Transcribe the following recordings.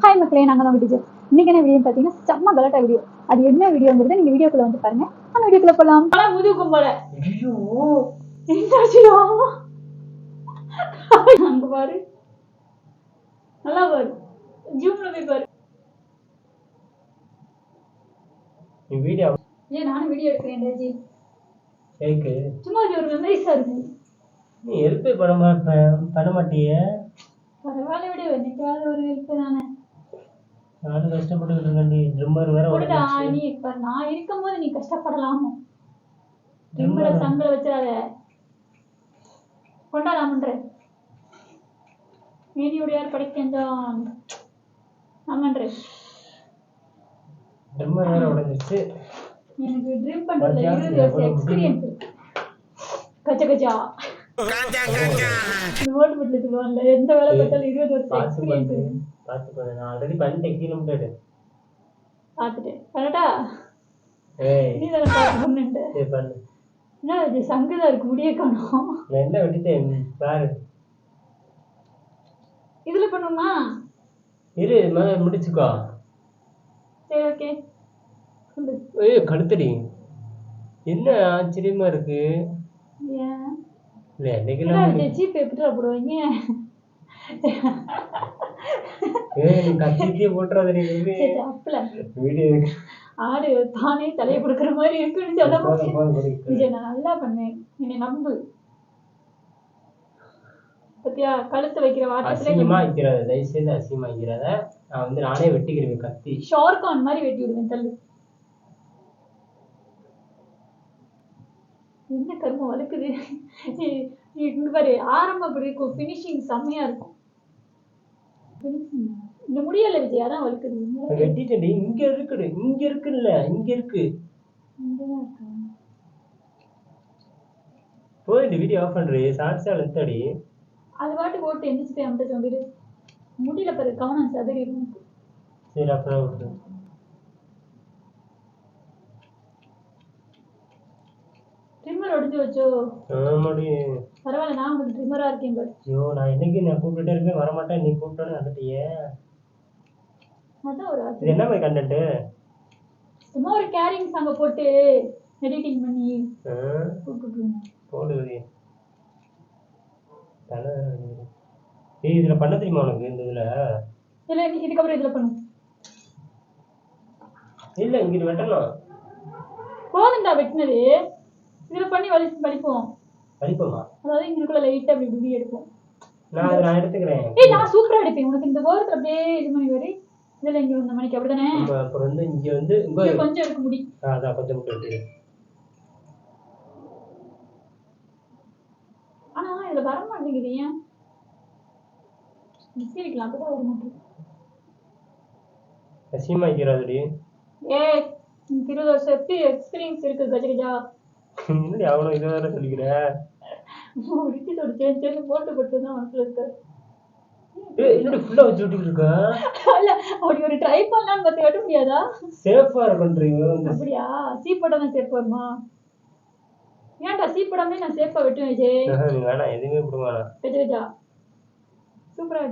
Hi மக்களே நாங்கள் தான் டீச்சர் இன்னைக்கு என்ன வீடியோ பார்த்தீங்கன்னா செம்ம கலட்டா வீடியோ அது என்ன வீடியோங்கிறத நீங்கள் வீடியோக்குள்ள வந்து பாருங்க. அந்த வீடியோக்குள்ள போகலாம் ஆனால் முதுகும் போல. ஐயோ. அங்க பாரு. நல்லா பாரு. ஜூம்ல போய் பாரு. நீ வீடியோ ஏன் நானும் வீடியோ எடுக்கிறேன் ராஜி கேக்கு சும்மா இது ஒரு மெமரிஸா இருக்கு. நீ ஹெல்ப்பே பண்ண பண்ண மாட்டிய? பரவாயில்ல விட. என்னைக்காவது ஒரு ஹெல்ப் தானே. நானும் கஷ்டப்பட்டுக்கிட்டு இருக்கேன் நீ ட்ரிம்மர் வேற கொடுடா. நீ இப்ப நான் இருக்கும்போது நீ கஷ்டப்படலாமோ? திம்பள சங்கல வச்சிடாத. கொண்டாடாமன்ற மேனியுடையார் படிக்கின்றான் ஆமான்ற ட்ரிம்மர் வேற உடஞ்சிருச்சு. எனக்கு ட்ரிம் பண்றதுல? இருபது வருஷம் எக்ஸ்பீரியன்ஸ் இருக்கு. கச்ச கச்சா நோட் பட்ல சொல்லுவாங்கல்ல எந்த வேலை பார்த்தாலும் இருபது வருஷம் எக்ஸ்பீரியன்ஸ் இருக்கு. பார்த்து பண்ணு நான் ஆல்ரெடி பண்ணிட்டேன். கீழே முட்டாடு பார்த்துட்டு பண்ணட்டா நீ தானே பார்க்கணும்னுட்டு சரி பண்ணு. என்ன இது சங்குதான் இருக்கு? முடிய காணும். நான் என்ன வெட்டிட்டேன்? பாரு. இதுல பண்ணுமா இரு மேல முடிச்சுக்கோ. சரி ஓகே. ஏய் கழுத்தடி என்ன ஆச்சரியமா இருக்கு? இல்ல என்னைக்கு நான் இது? சீப் எப்படிடா போடுவாங்க? ஏய் போட்டுறாத நீ வீடியோ ஆடு தானே தலையை கொடுக்குற மாதிரி இருக்குன்னு சொல்ல நான் நல்லா பண்ணேன். என்னை நம்பு. பத்தியா கழுத்து வைக்கிற வாட்டத்துல வைக்கிறத தயவு செய்து அசிங்கமா வைக்கிறத நான் வந்து நானே வெட்டிக்கிறேன் கத்தி. ஷார்கான் மாதிரி வெட்டி விடுவேன் தள்ளு. என்ன கருமம் வலுக்குது இ- இங்க பாரு அப்படி இருக்கும் ஃபினிஷிங் செம்மையா இருக்கும். இந்த முடியல விஜய் அதான் வலுக்குது நான் வெட்டிட்டேன்டி இங்க இருக்குடு. இங்க இருக்குல்ல. இங்க இருக்கு. இருக்கா? போயிட்டு வீடியோ ஆஃப் பண்றே. ஷார்ட்ஸா எடுத்தடி. அது பாட்டுக்கு ஓட்டு எந்திரிச்சு போய் அம்பிட்டு முடியல பாரு கவனம் சதுரி இருக்கும் சரி அப்புறம் ட்ரிம்மர் ஒடிஞ்சு வச்சோ. ஆமாடி. பரவாயில்ல நான் உனக்கு ட்ரிம்மரா இருக்கேன் பாரு. ஐயோ நான் என்னைக்கு நான் கூப்பிட்டுட்டே இருப்பேன் வரமாட்டேன் நீ கூப்பிட்டோன்னு வந்துட்டியே. அதான் ஒரு இது. என்ன மாதிரி கண்டென்ட் சும்மா ஒரு கேரிங் சாங்க போட்டு எடிட்டிங் பண்ணி போடுது தலை. ஏய் இதுல பண்ண தெரியுமா உனக்கு இந்த இதுல? இல்ல இதுக்கப்புறம் இதுல பண்ணு. இல்ல இங்க வெட்டணும். போதும்டா வெட்டினது. இதுல பண்ணி வலி வலிப்போம். வலிப்போமா? அதாவது இங்களுக்குள்ள லைட்டா அப்படி இப்படி எடுப்போம். நான் அதை நான் எடுத்துக்கிறேன். ஏய் நான் சூப்பரா எடுப்பேன். உனக்கு இந்த ஓரத்துல அப்படியே இது பண்ணி வரி இதுல இங்க வந்த மணிக்கு அப்படிதானே அப்புறம் வந்து இங்க வந்து கொஞ்சம் எடுக்க முடி. அதான் கொஞ்சம் மட்டும் எடுத்து ஆனா இதுல வர மாட்டேங்குது ஏன்? சீரிக்கலாம் அப்பதான் வர மாட்டேங்குது. வைக்கிறாதுடி ஏய் உனக்கு இருபது வருஷம் எக்ஸ்பீரியன்ஸ் இருக்கு கஜ கஜா என்னடி அவ்வளோ இதை வேற சொல்லிக்கிற? ரித்தித்தோட சேர்ந்து சேர்ந்து போட்டு போட்டு தான் மனசுல இருக்கு. ஏய் என்னடி ஃபுல்லா வச்சு விட்டுட்டு இருக்க? இல்ல அப்படி ஒரு ட்ரை பண்ணலாம்னு பார்த்து வெட்ட முடியாதா? சேஃபா இந்த அப்படியா? சீப்படம் தான் சேஃப் வருமா ஏன்டா சீப்படமே நான் சேஃபா வெட்டுவேன் விஜய்? நீ வேணாம் எதுவுமே கொடுங்க வேணாம் கஜா சூப்பரா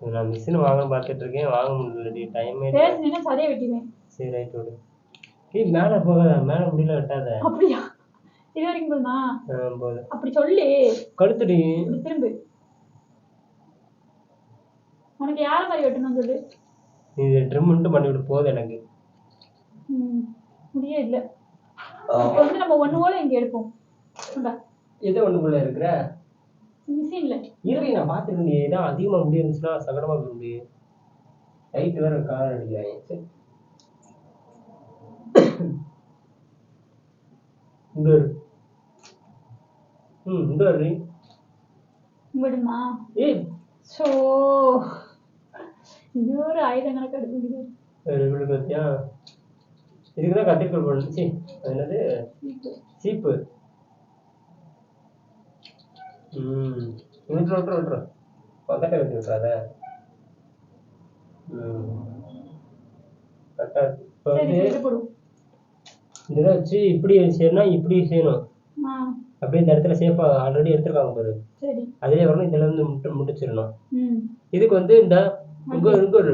நான் மிஷின் வாங்கணும் பார்த்துட்டு இருக்கேன். வாங்க முடியலடி. டைமே பேசுனேன்னா சதையை வெட்டிடுவேன். சரி ரைட் விடு ஏய் மேலே போகாத மேலே முடியல வெட்டாத. அப்படியா? இது வரைக்கும் போதுமா? அப்படி சொல்லு. கழுத்துடி. திரும்பு. உனக்கு யார மாதிரி வெட்டணும் சொல்லு. நீ ட்ரிம் மட்டும் பண்ணி விட்டு போதும் எனக்கு. முடியே இல்ல. இப்போ வந்து நம்ம ஒண்ணு போல இங்க எடுப்போம். இந்தா, எதை ஒண்ணுக்குள்ள இருக்கிற? மிஷின்ல இருக்கு நான் பார்த்துட்டு நீ ஏதாவது அதிகமாக முடி இருந்துச்சுன்னா சங்கடமா போய் முடியும் லைட் வேற கார் அடிக்கிறாங்க. சரி. ம் இங்க இரு. விடுமா ஏய் சோ இது ஒரு கடுப்பு ஒரு இப்படி பார்த்தியா இதுக்கு தான் கத்திரிக்கோள் போடணும். சி அது என்னது? சீப்பு. ம் விட்டுரு விட்டுரு விட்டுரு. பக்கத்தை வெட்டி விட்டுறாத. ம். கரெக்டாக இப்போ வந்து இது போடும் இதை வச்சு இப்படி செய்யணும். இப்படி செய்யணும் அப்படியே இந்த இடத்துல சேஃபா ஆல்ரெடி எடுத்திருக்காங்க பாரு. சரி. அதே வரணும் இதுல இருந்து முட்டு முடிச்சிடணும் இதுக்கு வந்து இந்த இங்க இங்க ஒரு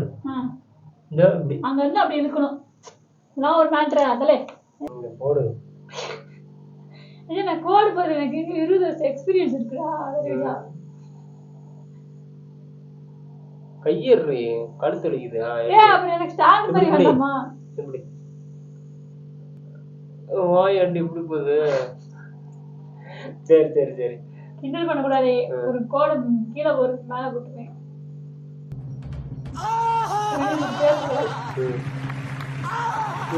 இந்த இப்படி. அங்க இருந்து அப்படி இழுக்கணும். இதெல்லாம் ஒரு மேட்ரு அதில் போடு. நான் கோடு பாரு எனக்கு இன்னும் இருபது வருஷம் எக்ஸ்பீரியன்ஸ் இருக்குடா கையேறி கழுத்து வலிக்குது. ஏ அப்படி எனக்கு ஸ்டாண்ட் இப்படி. வேண்டாமா? இப்படி வாய் அண்டி இப்படி போகுது. சரி சரி சரி. கிண்டல் பண்ணக்கூடாது. ஒரு கோடு கீழே ஒரு மேல போட்டுருவேன்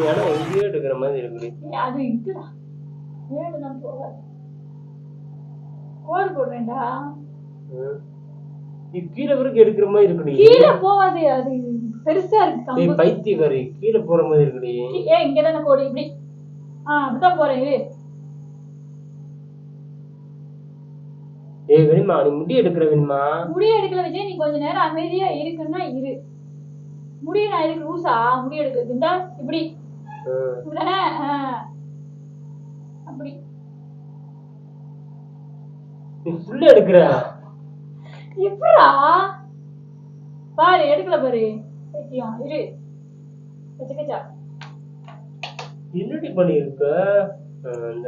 ஆனா எங்கேயோ எடுக்கிற மாதிரி இருக்குடி. ஏய், அது இருக்குடா வேடு தான் போகாது? கோடு போடுறேன்டா. நீ கீழே வரைக்கும் எடுக்கிற மாதிரி இருக்குடி. கீழே போகாது அது பெருசா இருக்கு பைத்தியக்காரி கீழே போற மாதிரி இருக்குடி. ஏ இங்க தானே கோடு இப்படி. ஆ அப்படிதான் போறேன் இரு ஏய் வேணுமா நீ முடி எடுக்கிற வேணுமா முடி எடுக்கல விஜய் நீ கொஞ்ச நேரம் அமைதியா இருக்குன்னா இரு. முடி நான் எதுக்கு லூசா? முடி எடுக்கிறது இந்தா இப்படி. இப்படிதானே ஆ. அப்படி. நீ ஃபுல்லா எடுக்கிற? எப்படா? பாரு எடுக்கல பாரு. இரு. கச்சா. என்னடி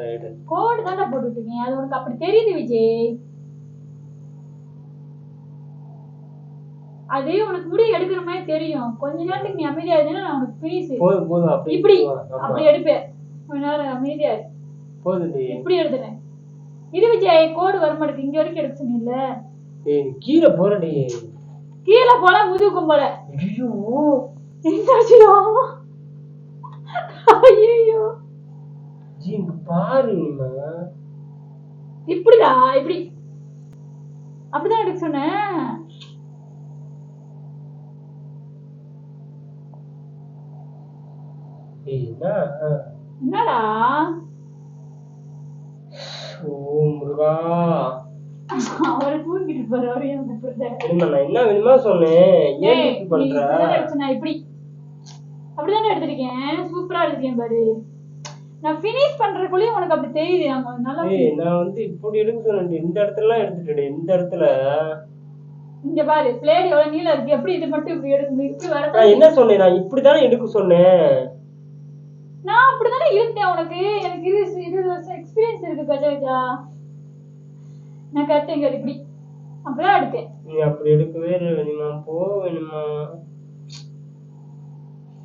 எடு கோடு தானே போட்டுட்டு இருக்கேன் அது உனக்கு அப்படி தெரியுது விஜய். அது உனக்கு முடி எடுக்கிற மாதிரி தெரியும். கொஞ்ச நேரத்துக்கு நீ அமைதியா இருந்தேன்னா நான் உனக்கு பீஸ் போதும் போதும் அப்படி இப்படி அப்படி எடுப்பேன். கொஞ்ச நேரம் அமைதியா இரு. போதும்டி. இப்படி எடுத்துனேன் இது விஜய் கோடு வர மாட்டேங்குது இங்க வரைக்கும் எடுக்க சொன்னீங்கல்ல கீழே போறடி கீழே போல முதுகும் போல. ஐயோ. என்னாச்சுடா? ஐயோ ஜி பாரு நீமா இப்படிடா இப்படி. அப்படிதான் எடுக்க சொன்னேன். என்னடா? ஓ முருகா. அவரை தூங்கிட்டு இருப்பாரு அவரு ஏன் கூப்பிடுற வேணுமா நான் என்ன வேணுமா சொன்னேன்? ஏன் பண்ற? இப்படி? அப்படிதானே எடுத்திருக்கேன்? சூப்பரா எடுத்திருக்கேன் பாரு. நான் ஃபினிஷ் பண்றதுக்குள்ளேயும் உனக்கு அப்படி தெரியுது அங்க நல்லா ஏய் நான் வந்து இப்படி எடுக்க சொன்னேன். இந்த இடத்துல எல்லாம் எடுத்துட்டே இந்த இடத்துல. இங்க பாரு பிளேட் எவ்வளவு நீளம் இருக்கு. எப்படி இது மட்டும் இப்படி எடுக்க முடியும்? இப்படி நான் வரதான் என்ன சொன்னேன்? நான் இப்படிதானே எடுக்க சொன்னேன். நான் அப்படிதானே இருந்தேன் உனக்கு. எனக்கு இது இது எக்ஸ்பீரியன்ஸ் இருக்கு கஜா நான் கரெக்டா இங்க இப்படி. அப்படிதான் எடுத்தேன். நீ அப்படி எடுக்கவே இல்லை வேணுமா போ வேணுமா?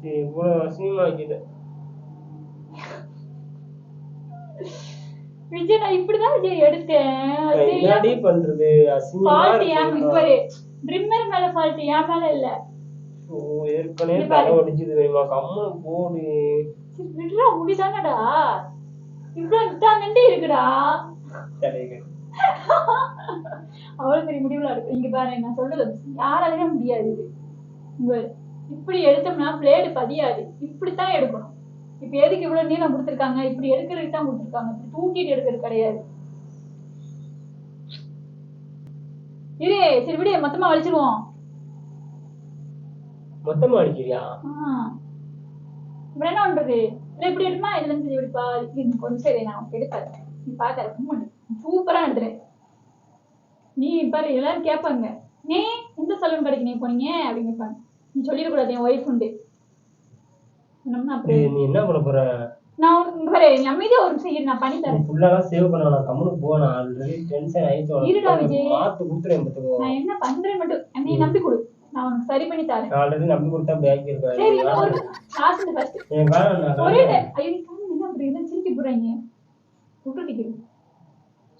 சரி இவ்வளவு அசிங்கமாக்கிட்ட விஜய் நான் இப்படிதான் விஜய் எடுத்தேன். தெரியாம பண்றது? ஃபால்ட் ஏன் இருக்கு? இங்க பாரு ட்ரிம்மர் மேல ஃபால்ட் ஏன் மேல இல்ல. ஓ, ஏற்கனவே. தலை ஒடிச்சுது வேணுமா கம்முனு போடு. விடுறா முடிதானடா. இவ்வளவு விட்டாங்கண்டே இருக்குடா. அவ்வளவு பெரிய முடிவுல இருக்கு இங்க பாரு நான் சொல்றது யாராலையும் முடியாது இது. இப்படி எடுத்தோம்னா பிளேடு பதியாது. இப்படித்தான் எடுக்கணும். இப்ப எதுக்கு இவ்வளவு நீளம் கொடுத்துருக்காங்க? இப்படி எடுக்கிறதுக்கு தான் கொடுத்துருக்காங்க. இப்படி தூக்கிட்டு எடுக்கிறது கிடையாது. இரு சரி விடு மொத்தமா வலிச்சிருவோம். மொத்தமா அடிக்கிறியா ஆ. அப்புறம் என்ன பண்றது? இல்ல இப்படி எடுமா இதுல இருந்து இப்படி பா இது கொஞ்சம் சரி நான் எடுப்பேன் நீ பாக்க சூப்பரா எடுத்துறேன் நீ பாரு எல்லாரும் கேட்பாங்க நீ எந்த சலூன் கடைக்கு நீ போனீங்க? அப்படின்னு கேட்பாங்க சொல்லிடக்கூடாது என் ஒய்ஃப் உண்டு. நீ என்ன பண்ண போற? நான் பாரு நீ அமைதியா ஒரு நிமிஷம் இரு நான் பண்ணி நீ தரேன் ஃபுல்லாலாம் சேவ் பண்ண வேணாம். கம்முனு போ நான் ஆல்ரெடி டென்ஷன் இருடா ஆயிட்டு விஜய். மாத்து கொடுத்துறேன் பத்துக்கோ நான் என்ன பண்றேன் மட்டும் என்னை நம்பி கொடு. நான் உனக்கு சரி பண்ணி தரேன். நான் ஆல்ரெடி நம்பி கொடுத்தா அப்படி ஆக்கியிருக்கேன் சரி இன்னும் ஒரு லாஸ்ட் ஃபர்ஸ்ட் என் வேணாம் நான் ஒரே வேணாம். time. ஐயோ நீ கண்ணு என்ன அப்படி என்ன சிரிக்க போறாங்க விட்டுட்டிக்கு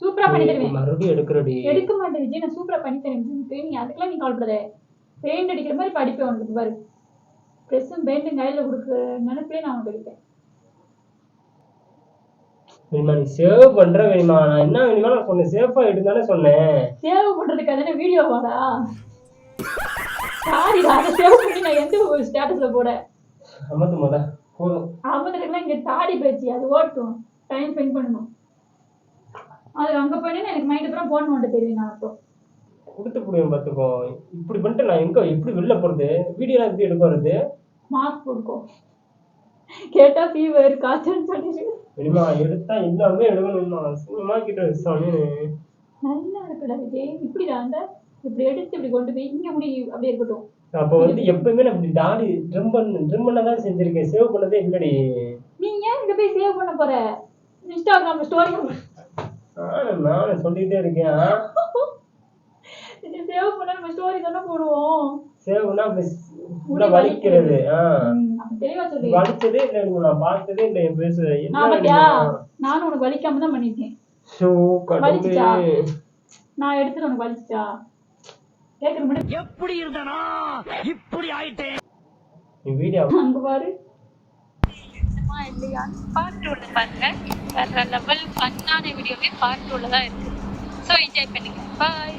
சூப்பரா பண்ணி நீ தருவேன் மறுபடியும் எடுக்கிறடி. எடுக்க மாட்டேன் விஜய். நான் சூப்பரா பண்ணி தரேன். நீ அதுக்கெல்லாம் நீ கவலைப்படாத. பெயிண்ட் அடிக்கிற மாதிரி படிப்பேன் உனக்கு பாரு. ப்ரெஸ்ஸும் பெயிண்ட்டும் கையில கொடுக்குற நினைப்பே நான் உனக்கு அடிப்பேன் வேணுமா நீ சேவ் பண்ற வேணுமா? நான் என்ன வேணுமா நான் சொன்னேன். சேஃபா எடுந்தானே சொன்னேன். சேவ் பண்றதுக்கு அதானே வீடியோ வாடா சாரி அதை சேவ் பண்ணி நான் எந்த ஒரு ஸ்டேட்டஸ்ல போட? அமத்து முத போதும். அவங்களுக்குலாம் இங்க தாடி பேச்சு அது ஓட்டும். டைம் ஸ்பெண்ட் பண்ணணும். அது அங்க போயிட்டு எனக்கு மைண்ட் அப்புறம் போன் நோண்ட தெரியும் நான் அப்புறம் கொடுத்து புடியும் பார்த்துக்கோ. இப்படி பண்ணிட்டு நான் எங்க எப்படி வெளில போறது? வீடியோ எப்படி எடுக்க வருது மாஸ்க் போட்டுக்கோ. கேட்டா ஃபீவர் காய்ச்சல் சொல்லிடு. எடுத்தா எல்லாமே எடுக்கணுமா சினிமா கிட்ட சாமி. நல்லா இருக்குடா விஜய். இப்படிடா அந்த இப்படி எடுத்து இப்படி கொண்டு போய் இங்க முடி அப்படியே இருக்கட்டும். அப்ப வந்து எப்பயுமே நான் இப்படி தாடி ட்ரிம் பண்ண ட்ரிம் பண்ண தான் செஞ்சிருக்கேன். சேவ் பண்ணதே இல்லடி. நீ ஏன் இங்க போய் சேவ் பண்ண போற? இன்ஸ்டாகிராம்ல ஸ்டோரி நானும் சொல்லிட்டே இருக்கேன். சேவ் பண்ண நம்ம ஸ்டோரி தானே போடுவோம். சேவ்னா முடி வலிக்கிறது. தெளிவா சொல்லு. வலிச்சதே இல்லை நான் பார்த்ததே இல்லை என் பேச. நானும் உனக்கு வலிக்காம தான் பண்ணிருக்கேன் ஷோ? கடவுளே. நான் எடுத்துட்டு உனக்கு வலிச்சுச்சா? கேக்குற முடியும் எப்படி இருந்தனா? இப்படி ஆயிட்டேன். நீ வீடியோ அங்க பாரு. இல்லையா? பார்ட் டூல பாருங்க. வேற லெவல் ஃபன்னான வீடியோவே பார்ட் டூல தான் இருக்கு. ஸோ என்ஜாய் பண்ணுங்க. பாய்